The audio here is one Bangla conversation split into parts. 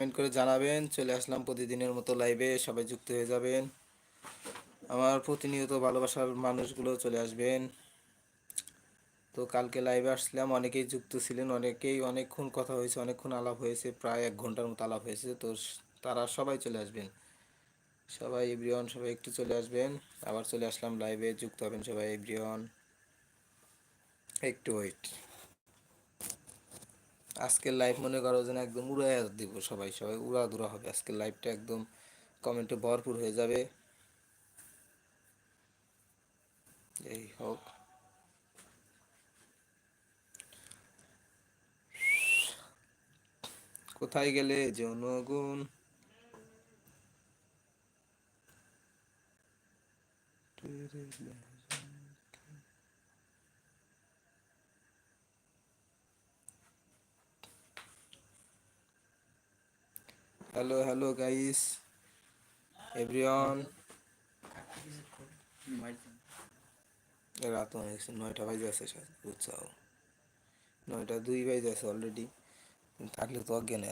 কমেন্ট করে জানাবেন। চলে আসলাম প্রতিদিনের মতো লাইভে সবাই যুক্ত হয়ে যাবেন। আমার প্রতিনিয়ত ভালোবাসার মানুষগুলো চলে আসবেন। তো কালকে লাইভে আসলাম, অনেকেই যুক্ত ছিলেন, অনেকেই অনেকক্ষণ কথা হয়েছে, অনেকক্ষণ আলাপ হয়েছে, প্রায় এক ঘণ্টার মতো আলাপ হয়েছে। তো তারা সবাই চলে আসবেন। সবাই এভরিওয়ান সবাই একটু চলে আসবেন। আবার চলে আসলাম লাইভে যুক্ত হবেন সবাই এভরিওয়ান একটু ওয়েট আজকের লাইভ মনে করো যেন একদম উড়াই দিব সবাই সবাই উড়া দুরা হবে। আজকের লাইভটা একদম কমেন্টে ভরপুর হয়ে যাবে। এই হোক। কোথায় গেলে জনগুণ? হ্যালো হ্যালো গাইস এভরিওয়ান রাত নয়টা বাজে আছে নয়টা দুই বাজে আছে অলরেডি থাকলে তো অজ্ঞান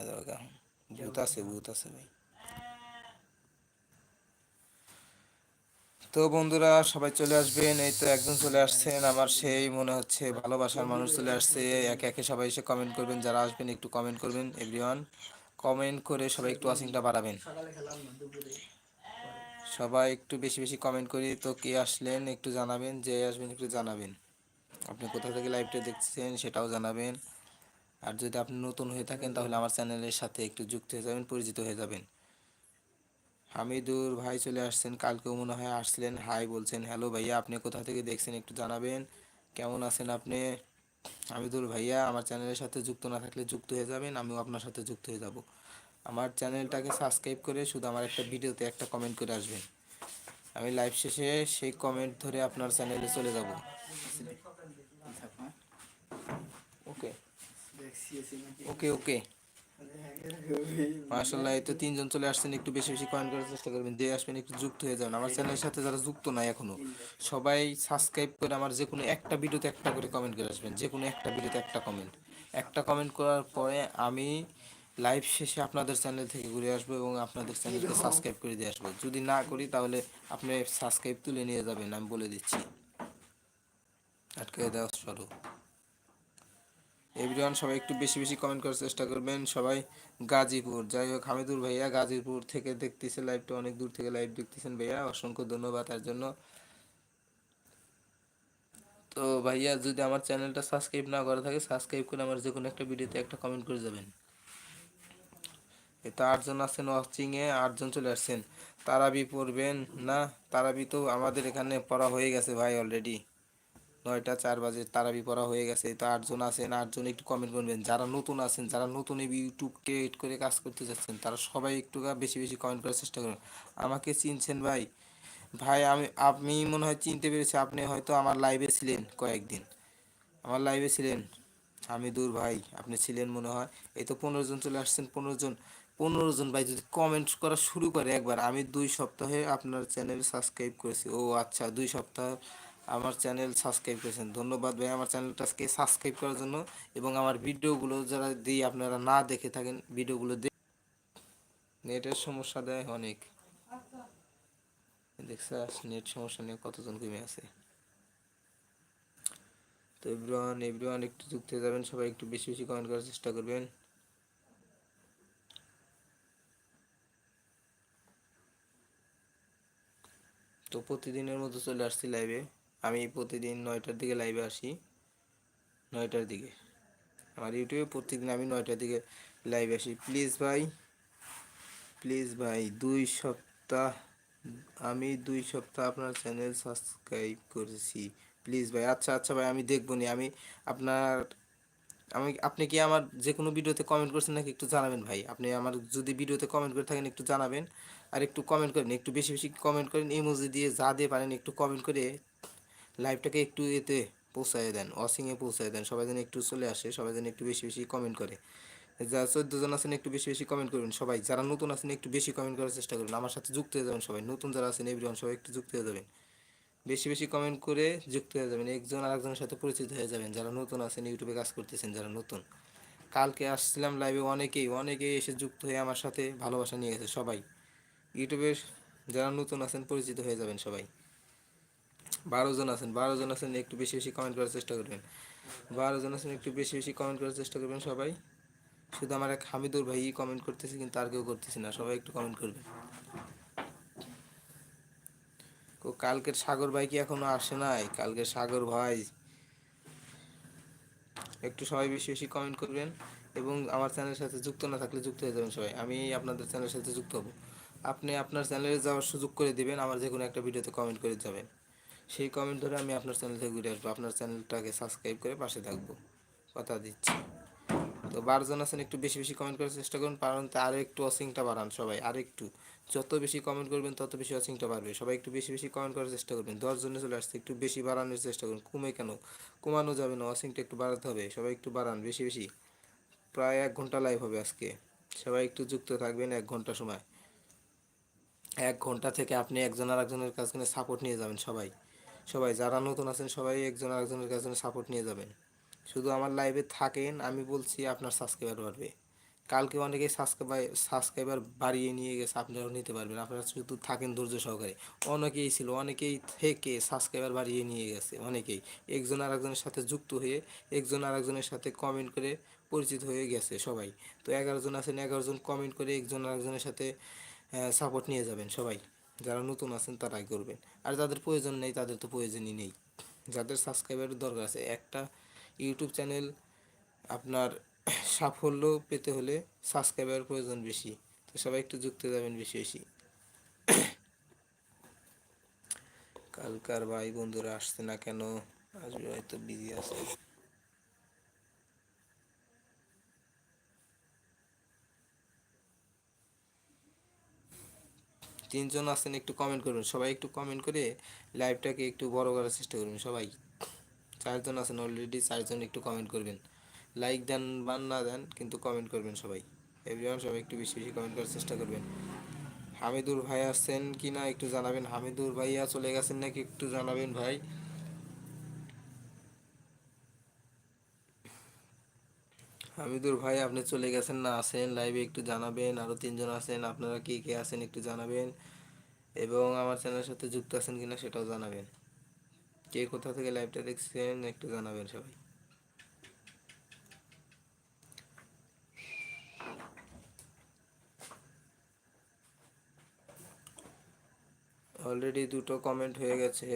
ভূত আছে ভূত আছে ভাই। তো বন্ধুরা, সবাই চলে আসবেন। এই তো একজন চলে আসছেন, আমার সেই মনে হচ্ছে ভালোবাসার মানুষ চলে আসছে। একে একে সবাই এসে কমেন্ট করবেন, যারা আসবেন একটু কমেন্ট করবেন এভরিওয়ান কমেন্ট করে সবাই একটু ওয়াচিংটা বাড়াবেন। সবাই একটু বেশি বেশি কমেন্ট করি তো কে আসলেন একটু জানাবেন, যে আসবেন একটু জানাবেন। আপনি কোথা থেকে লাইভটা দেখছেন সেটাও জানাবেন। আর যদি আপনি নতুন হয়ে থাকেন তাহলে আমার চ্যানেলের সাথে একটু যুক্ত হয়ে যাবেন, পরিচিত হয়ে যাবেন। হামিদুর ভাই চলে আসছেন, কালকেও মনে হয় আসলেন। হাই বলছেন হ্যালো ভাইয়া, আপনি কোথা থেকে দেখছেন একটু জানাবেন। কেমন আছেন আপনি? হামিদুর ভাইয়া আমার চ্যানেলের সাথে যুক্ত না থাকলে যুক্ত হয়ে যাবেন আমিও আপনার সাথে যুক্ত হয়ে যাব। আমার চ্যানেলটাকে সাবস্ক্রাইব করে শুধু আমার একটা ভিডিওতে একটা কমেন্ট করে আসবেন। আমি লাইভ শেষে সেই কমেন্ট ধরে আপনার চ্যানেলে চলে যাব। ওকে ওকে ওকে মাশাল্লাহ এই তো তিনজন চলে আসছেন, একটু বেশি বেশি কমেন্ট করার চেষ্টা করবেন যে আসবেন, একটু যুক্ত হয়ে যাবেন। আমার চ্যানেলের সাথে যারা যুক্ত নাই এখনও, সবাই সাবস্ক্রাইব করে আমার যে কোনো একটা ভিডিওতে একটা করে কমেন্ট করে আসবেন, যে কোনো একটা ভিডিওতে একটা কমেন্ট একটা কমেন্ট করার পরে আমি লাইভ শেষে আপনাদের চ্যানেল থেকে ঘুরে আসব এবং আপনাদের চ্যানেলকে সাবস্ক্রাইব করে দিয়ে আসব। যদি না করি, তাহলে আপনি সাবস্ক্রাইব তুলে নিয়ে যাবেন, আমি বলে দিচ্ছি। আটকে দেওয়া স্বরূপ এভরিওয়ান সবাই একটু বেশি বেশি কমেন্ট করার চেষ্টা করবেন। সবাই গাজীপুর। যাই হোক, হামিদুর ভাইয়া গাজীপুর থেকে দেখতেছে লাইভটা অনেক দূর থেকে লাইভ দেখতেছেন ভাইয়া। অসংখ্য ধন্যবাদ তার জন্য। তো ভাইয়া, যদি আমার চ্যানেলটা সাবস্ক্রাইব না করা থাকে সাবস্ক্রাইব করে আমার যে কোনো একটা ভিডিওতে একটা কমেন্ট করে যাবেন। তো আটজন আছেন ওয়াচিংয়ে আটজন চলে আসছেন। তারাবি পড়বেন না? তারাবি তো আমাদের এখানে পড়া হয়ে গেছে ভাই অলরেডি নয়টা, চার বাজে তারাবি পড়া হয়ে গেছে, তো আটজন আছেন, আটজন একটু কমেন্ট করবেন। যারা নতুন আছেন, যারা নতুন এই ইউটিউব ক্রিয়েট করে কাজ করতে যাচ্ছেন, তারা সবাই একটু বেশি বেশি কমেন্ট করার চেষ্টা করুন। আমাকে চিনছেন ভাই। ভাই, আমি, আপনি মনে হয় চিনতে পেরেছি, আপনি হয়তো আমার লাইভে ছিলেন কয়েকদিন। আমার লাইভে ছিলেন। আমি দূর ভাই, আপনি ছিলেন মনে হয়। এই তো পনেরো জন চলে আসছেন, পনেরো জন। পনেরো জন ভাই, যদি কমেন্ট করা শুরু করে একবার, আমি দুই সপ্তাহে আপনার চ্যানেল সাবস্ক্রাইব করেছি। ও আচ্ছা দুই সপ্তাহ আমার চ্যানেল সাবস্ক্রাইব করেছেন। ধন্যবাদ ভাই, আমার চ্যানেলটাকে সাবস্ক্রাইব করার জন্য এবং আমার ভিডিওগুলো যারা দিই আপনারা না দেখে থাকেন, ভিডিওগুলো নেটের সমস্যা দেয় অনেক। দেখছে নেট সমস্যা নিয়ে কতজন কমে আছে? তো এভরিওয়ান এভরিওয়ান একটু যুক্ত যাবেন, সবাই একটু বেশি বেশি কমেন্ট করার চেষ্টা করবেন। তো প্রতিদিনের মতো চলে আসছি লাইভে আমি প্রতিদিন নয়টার দিকে লাইভে আসি। নয়টার দিকে। আমার ইউটিউবে প্রতিদিন আমি নয়টার দিকে লাইভে আসি। প্লিজ ভাই প্লিজ ভাই, দুই সপ্তাহ, আমি দুই সপ্তাহ আপনার চ্যানেল সাবস্ক্রাইব করেছি। প্লিজ ভাই আচ্ছা আচ্ছা ভাই, আমি দেখব নি। আমি আপনার, আমি, আপনি কি আমার যে কোনো ভিডিওতে কমেন্ট করছেন নাকি একটু জানাবেন ভাই? আপনি আমার যদি ভিডিওতে কমেন্ট করে থাকেন, একটু জানাবেন। আর একটু কমেন্ট করেন, একটু বেশি বেশি কমেন্ট করেন ইমোজি দিয়ে যা দিয়ে পারেন, একটু কমেন্ট করে লাইভটাকে একটু এতে পৌঁছায় দেন ওয়াশিংয়ে পৌঁছায় দেন, সবাই যেন একটু চলে আসে, সবাই যেন একটু বেশি বেশি কমেন্ট করে। যারা চোদ্দ জন আছেন, একটু বেশি বেশি কমেন্ট করবেন, সবাই যারা নতুন আছেন, একটু বেশি কমেন্ট করার চেষ্টা করবেন, আমার সাথে যুক্ত হয়ে যাবেন সবাই, নতুন যারা আছেন এভরিওয়ান সবাই একটু যুক্ত হয়ে যাবেন। বেশি বেশি কমেন্ট করে যুক্ত হয়ে যাবেন, একজন আরেকজনের সাথে পরিচিত হয়ে যাবেন, যারা নতুন আছেন ইউটিউবে কাজ করতেছেন, যারা নতুন। কালকে আসছিলাম লাইভে অনেকেই অনেকেই এসে যুক্ত হয়ে আমার সাথে ভালোবাসা নিয়ে গেছে, সবাই। ইউটিউবের যারা নতুন আছেন, পরিচিত হয়ে যাবেন সবাই। বারো জন আছেন, বারো জন আছেন, একটু বেশি বেশি কমেন্ট করার চেষ্টা করবেন। বারো জন আছেন, একটু বেশি বেশি কমেন্ট করার চেষ্টা করবেন সবাই। শুধু আমার এক হামিদুর ভাই কমেন্ট করতেছে, কিন্তু আর কেউ করতেছে না, সবাই একটু কমেন্ট করবেন। কালকের সাগর ভাই কি এখনও আসে নাই? কালকের সাগর ভাই। একটু সবাই বেশি বেশি কমেন্ট করবেন এবং আমার চ্যানেলের সাথে যুক্ত না থাকলে যুক্ত হয়ে যাবেন সবাই। আমি আপনাদের চ্যানেলের সাথে যুক্ত হব। আপনি আপনার চ্যানেলে যাওয়ার সুযোগ করে দিবেন, আমার যে কোনো একটা ভিডিওতে কমেন্ট করে যাবেন। সেই কমেন্ট ধরে আমি আপনার চ্যানেল থেকে ঘুরে আসব। আপনার চ্যানেলটাকে সাবস্ক্রাইব করে পাশে থাকব। কথা দিচ্ছি। তো বারোজন আছেন, একটু বেশি বেশি কমেন্ট করার চেষ্টা করুন, কারণ আরও একটু অসিংটা বাড়ান সবাই, আর একটু। যত বেশি কমেন্ট করবেন, তত বেশি অসিংটা বাড়বে। সবাই একটু বেশি বেশি কমেন্ট করার চেষ্টা করবেন। দশজনে চলে আসছে, একটু বেশি বাড়ানোর চেষ্টা করুন। কমে কেন? কমানো যাবে না অসিংটা একটু বাড়াতে হবে। সবাই একটু বাড়ান, বেশি বেশি। প্রায় এক ঘণ্টা লাইভ হবে আজকে। সবাই একটু যুক্ত থাকবেন এক ঘণ্টা সময়। এক ঘণ্টা থেকে আপনি একজন আর একজনের কাছে সাপোর্ট নিয়ে যাবেন সবাই। সবাই যারা নতুন আছেন সবাই একজন আরেকজনের কাছে সাপোর্ট নিয়ে যাবেন। শুধু আমার লাইভে থাকেন, আমি বলছি আপনার সাবস্ক্রাইবার বাড়বে। কালকে অনেকেই সাবস্ক্রাইবার সাবস্ক্রাইবার বাড়িয়ে নিয়ে গেছে, আপনারাও নিতে পারবেন। আপনারা শুধু থাকেন ধৈর্য সহকারে। অনেকেই ছিল, অনেকেই থেকে সাবস্ক্রাইবার বাড়িয়ে নিয়ে গেছে, অনেকেই। একজন আরেকজনের সাথে যুক্ত হয়ে, একজন আরেকজনের সাথে কমেন্ট করে পরিচিত হয়ে গেছে সবাই। তো এগারো জন আছেন, এগারো জন কমেন্ট করে একজন আরেকজনের সাথে সাপোর্ট নিয়ে যাবেন সবাই। যারা নতুন আছেন তারাই করবেন। আর যাদের প্রয়োজন নেই, তাদের তো প্রয়োজনই নেই। যাদের সাবস্ক্রাইবারের দরকার আছে, একটা ইউটিউব চ্যানেল আপনার সাফল্য পেতে হলে সাবস্ক্রাইবার প্রয়োজন বেশি। তো সবাই একটু যুক্ত যাবেন বেশি বেশি। কালকার ভাই বন্ধুরা আসছে না কেন? আসবে হয়তো বিজি আছে। তিনজন আছেন, একটু কমেন্ট করবেন সবাই একটু কমেন্ট করে লাইভটাকে একটু বড় করার চেষ্টা করবেন সবাই। চারজন আছেন অলরেডি চারজন একটু কমেন্ট করবেন। লাইক দেন বা না দেন, কিন্তু কমেন্ট করবেন সবাই। এভরিওয়ান সবাই একটু বেশি বেশি কমেন্ট করার চেষ্টা করবেন। হামিদুর ভাই আসছেন কি না একটু জানাবেন। হামিদুর ভাইয়া চলে গেছেন নাকি একটু জানাবেন ভাই? হামিদুর ভাই, আপনি চলে গেছেন না আছেন লাইভে একটু জানাবেন আরও তিনজন আছেন, আপনারা কে কে আছেন একটু জানাবেন এবং আমার চ্যানেলের সাথে যুক্ত আছেন কিনা সেটাও জানাবেন। কে কোথা থেকে লাইভটা দেখছেন একটু জানাবেন সবাই। অলরেডি দুটো কমেন্ট হয়ে গেছে।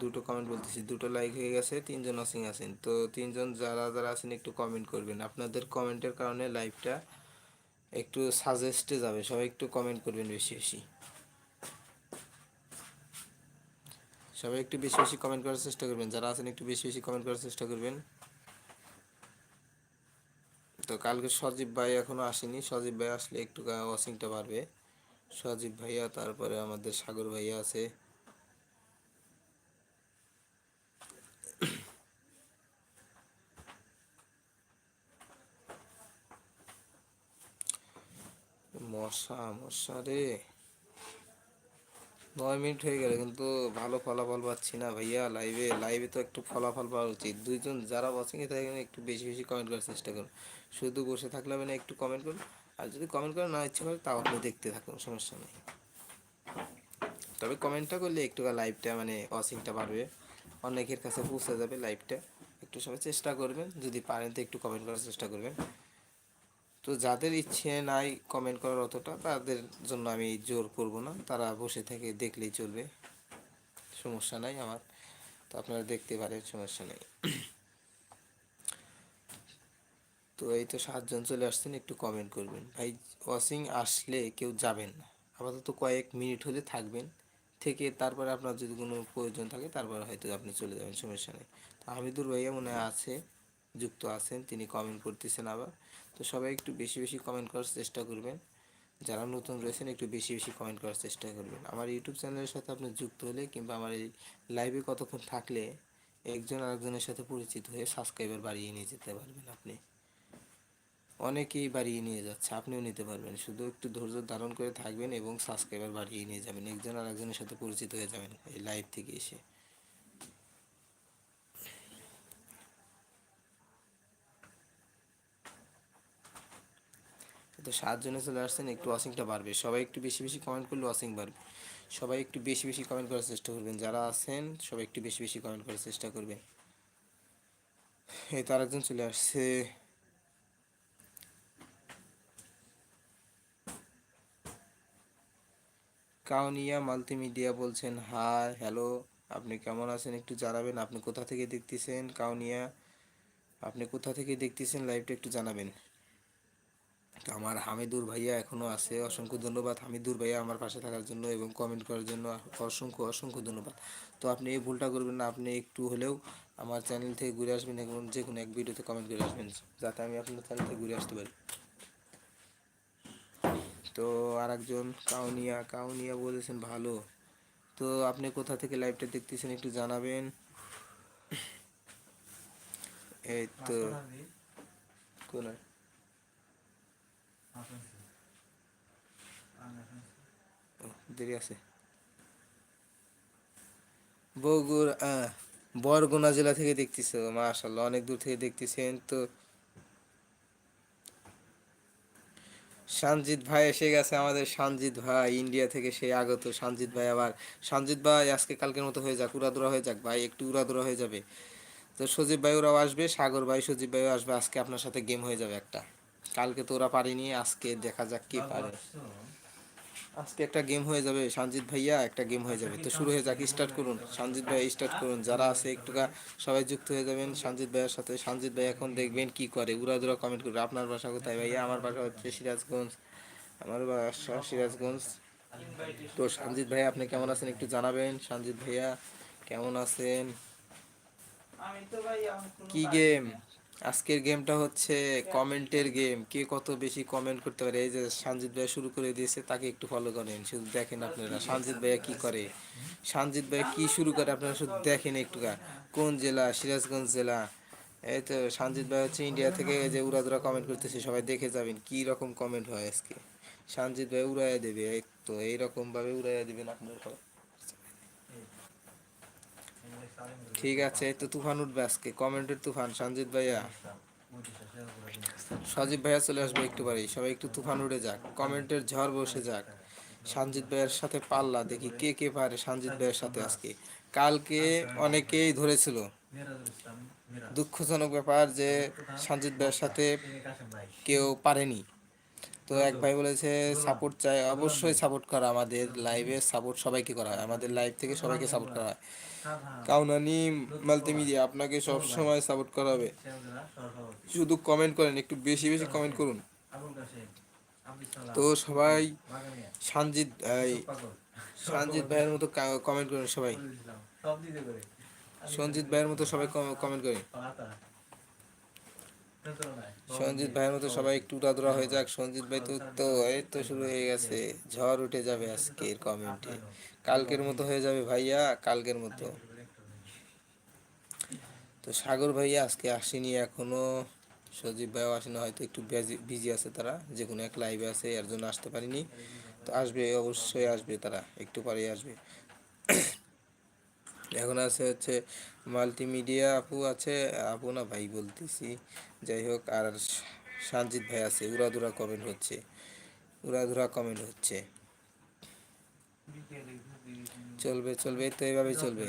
দুটো কমেন্ট বলতেছি, দুটো লাইক হয়ে গেছে, তিনজন ওয়াচিং আছেন। তো তিনজন যারা যারা আছেন, একটু কমেন্ট করবেন। আপনাদের কমেন্টের কারণে লাইভটা একটু সাজেস্টে যাবে। সবাই একটু কমেন্ট করবেন বেশি বেশি। সবাই একটু বেশি বেশি কমেন্ট করার চেষ্টা করবেন। যারা আছেন, একটু বেশি বেশি কমেন্ট করার চেষ্টা করবেন। তো কালকে সজীব ভাই এখনও আসেনি। সজীব ভাই আসলে একটু ওয়াচিংটা বাড়বে। সজীব ভাইয়া, তারপরে আমাদের সাগর ভাইয়া আছে। মশা মশা রে। নয় মিনিট হয়ে গেল, কিন্তু ভালো ফলাফল পাচ্ছি না ভাইয়া লাইভে লাইভে তো একটু ফলাফল পাওয়া উচিত। দুইজন যারা ওয়াচিংয়ে থাকেন একটু বেশি বেশি কমেন্ট করার চেষ্টা করুন। শুধু বসে থাকলে না, একটু কমেন্ট করুন। আর যদি কমেন্ট করার না ইচ্ছে করে, তাও আপনি দেখতে থাকুন, সমস্যা নেই। তবে কমেন্টটা করলে একটু লাইভটা মানে ওয়াচিংটা বাড়বে। অনেকের কাছে পৌঁছে যাবে লাইভটা একটু সবাই চেষ্টা করবেন, যদি পারেন তো একটু কমেন্ট করার চেষ্টা করবেন। তো যাদের ইচ্ছে নাই কমেন্ট করার অতটা, তাদের জন্য আমি জোর করব না। তারা বসে থেকে দেখলেই চলবে। সমস্যা নাই আমার। তো আপনারা দেখতে পারেন, সমস্যা নেই। তো এই তো সাতজন চলে আসছেন, একটু কমেন্ট করবেন। ভাই ওয়াশিং আসলে কেউ যাবেন না। আপাতত কয়েক মিনিট হলে থাকবেন। থেকে তারপরে আপনার যদি কোনো প্রয়োজন থাকে, তারপরে হয়তো আপনি চলে যাবেন, সমস্যা নেই। তো হামিদুর ভাইয়া মনে হয় আছে, যুক্ত আছেন, তিনি কমেন্ট করতেছেন আবার। তো সবাই একটু বেশি বেশি কমেন্ট করার চেষ্টা করবেন। যারা নতুন রয়েছেন, একটু বেশি বেশি কমেন্ট করার চেষ্টা করবেন। আমার ইউটিউব চ্যানেলের সাথে আপনি যুক্ত হলে কিংবা আমার এই লাইভে কতক্ষণ থাকলে, একজন আরেকজনের সাথে পরিচিত হয়ে সাবস্ক্রাইবার বাড়িয়ে নিয়ে যেতে পারবেন আপনি। অনেকেই বাড়িয়ে নিয়ে যাচ্ছে, আপনিও নিতে পারবেন। শুধু একটু ধৈর্য ধারণ করে থাকবেন এবং সাবস্ক্রাইবার বাড়িয়ে নিয়ে যাবেন। একজন আর একজনের সাথে পরিচিত হয়ে যাবেন এই লাইভ থেকে এসে। তো সাতজনে চলে আসছেন, একটু ওয়াশিংটা বাড়বে। সবাই একটু বেশি বেশি কমেন্ট করলে ওয়াশিং বাড়বে। সবাই একটু বেশি বেশি কমেন্ট করার চেষ্টা করবেন। যারা আছেন, সবাই একটু বেশি বেশি কমেন্ট করার চেষ্টা করবেন। এই তো আরেকজন চলে আসছে। কাউনিয়া মাল্টিমিডিয়া বলছেন, হাই, হ্যালো, আপনি কেমন আছেন? একটু জানাবেন, আপনি কোথা থেকে দেখতেছেন? কাউনিয়া, আপনি কোথা থেকে দেখতেছেন? লাইভটা একটু জানাবেন। তো আমার হামিদুর ভাইয়া এখনও আছে, অসংখ্য ধন্যবাদ। হামিদুর ভাইয়া আমার পাশে থাকার জন্য এবং কমেন্ট করার জন্য অসংখ্য অসংখ্য ধন্যবাদ। তো আপনি এই ভুলটা করবেন না, আপনি একটু হলেও আমার চ্যানেল থেকে ঘুরে আসবেন এবং যে কোনো এক ভিডিওতে কমেন্ট করে আসবেন, যাতে আমি আপনার চ্যানেল থেকে ঘুরে আসতে পারি। তো আরেকজন কাউনিয়া কাউনিয়া বলেছেন, ভালো। তো আপনি কোথা থেকে লাইভটা দেখতেছেন একটু জানাবেন। এই তো কোন? দেরি আছে। বগুড়া বরগুনা জেলা থেকে দেখতেছো? মাশাল্লাহ অনেক দূর থেকে দেখতেছেন। তো সঞ্জিত ভাই এসে গেছে আমাদের সঞ্জিত ভাই ইন্ডিয়া থেকে সে আগত সঞ্জিত ভাই আবার। সঞ্জিত ভাই আজকে কালকের মতো হয়ে যাক উড়াদুরা হয়ে যাক ভাই একটু উড়াদুরা হয়ে যাবে। তো সজীব ভাই ওরাও আসবে সাগর ভাই সজীব ভাইও আসবে আজকে আপনার সাথে গেম হয়ে যাবে একটা। কালকে তো ওরা পারিনি আজকে দেখা যাক কি পারে। আজকে একটা গেম হয়ে যাবে সঞ্জিত ভাইয়া একটা গেম হয়ে যাবে। তো শুরু হয়ে যাক স্টার্ট করুন। সঞ্জিত ভাই স্টার্ট করুন। যারা আছে একটু সবাই যুক্ত হয়ে যাবেন সঞ্জিত ভাইয়ের সাথে। সঞ্জিত ভাই এখন দেখবেন কি করে উড়াদুরা কমেন্ট করবে। আপনার বাসা কোথায় ভাইয়া? আমার বাসা হচ্ছে সিরাজগঞ্জ। আমার বাসা সিরাজগঞ্জ। তো সঞ্জিত ভাইয়া আপনি কেমন আছেন একটু জানাবেন? সঞ্জিত ভাইয়া কেমন আছেন? কি গেম আজকের গেমটা হচ্ছে কমেন্টের গেম। কে কত বেশি কমেন্ট করতে পারে? এই যে সঞ্জিত ভাইয়া শুরু করে দিয়েছে তাকে একটু ফলো করেন। শুধু দেখেন আপনারা সঞ্জিত ভাইয়া কি করে। সঞ্জিত ভাইয়া কি শুরু করে আপনারা শুধু দেখেন একটু কোন জেলা? সিরাজগঞ্জ জেলা। এই তো সঞ্জিত ভাই হচ্ছে ইন্ডিয়া থেকে এই যে উড়াদুরা কমেন্ট করতেছে সবাই দেখে যাবেন কি রকম কমেন্ট হয় আজকে। সঞ্জিত ভাই উড়াইয়া দেবে এই তো এইরকমভাবে উড়াইয়া দিবেন আপনার ঠিক আছে তো তুফান উঠবে আজকে। কমেন্টের তুফান, সঞ্জিত ভাইয়া। সজীব ভাইয়া চলে আসবে একটু বাড়ি সবাই একটু তুফান উড়ে যাক, কমেন্টের ঝড় বসে যাক। সঞ্জিত ভাইয়ের সাথে পাল্লা, দেখি কে কে পারে সঞ্জিত ভাইয়ের সাথে আজকে। কালকে অনেকেই ধরেছিল। দুঃখজনক ব্যাপার যে সঞ্জিত ভাইয়ের সাথে কেউ পারেনি। তো এক ভাই বলেছে সাপোর্ট চাই, অবশ্যই সাপোর্ট করা আমাদের লাইভে সাপোর্ট সবাইকে করা হয়। আমাদের লাইভ থেকে সবাইকে সাপোর্ট করা হয়। কাউনানি মাল্টিমিডিয়া আপনাকে সব সময় সাপোর্ট করা হবে। শুধু কমেন্ট করেন, একটু বেশি বেশি কমেন্ট করুন। তো সবাই সঞ্জিত ভাই সঞ্জিত ভাইয়ের মতো কমেন্ট করেন সবাই। সঞ্জিত ভাইয়ের মতো সবাই কমেন্ট করেন। সঞ্জিত ভাইয়ের মতো সবাই একটু উড়াদুরা হয়ে যাক। সঞ্জিত ভাই তো তো, এই তো শুরু হয়ে গেছে। ঝড় উঠে যাবে আজকের কমেন্টে কালকের মতো হয়ে যাবে ভাইয়া, কালকের মতো। তো সাগর ভাইয়া আজকে আসেনি এখনও। সজীব ভাইও আসেনি, হয়তো একটু বিজি আছে তারা। যে কোনো এক লাইভে আছে, এর জন্য আসতে পারিনি। তো আসবে, অবশ্যই আসবে তারা, একটু পরেই আসবে। এখন আছে হচ্ছে মাল্টিমিডিয়া আপু আছে, আপু না ভাই বলতেছি। যাই হোক আর সঞ্জিত ভাই আছে, উড়াধুরা কমেন্ট হচ্ছে, উড়াধুরা কমেন্ট হচ্ছে। চলবে চলবে তো এইভাবেই চলবে।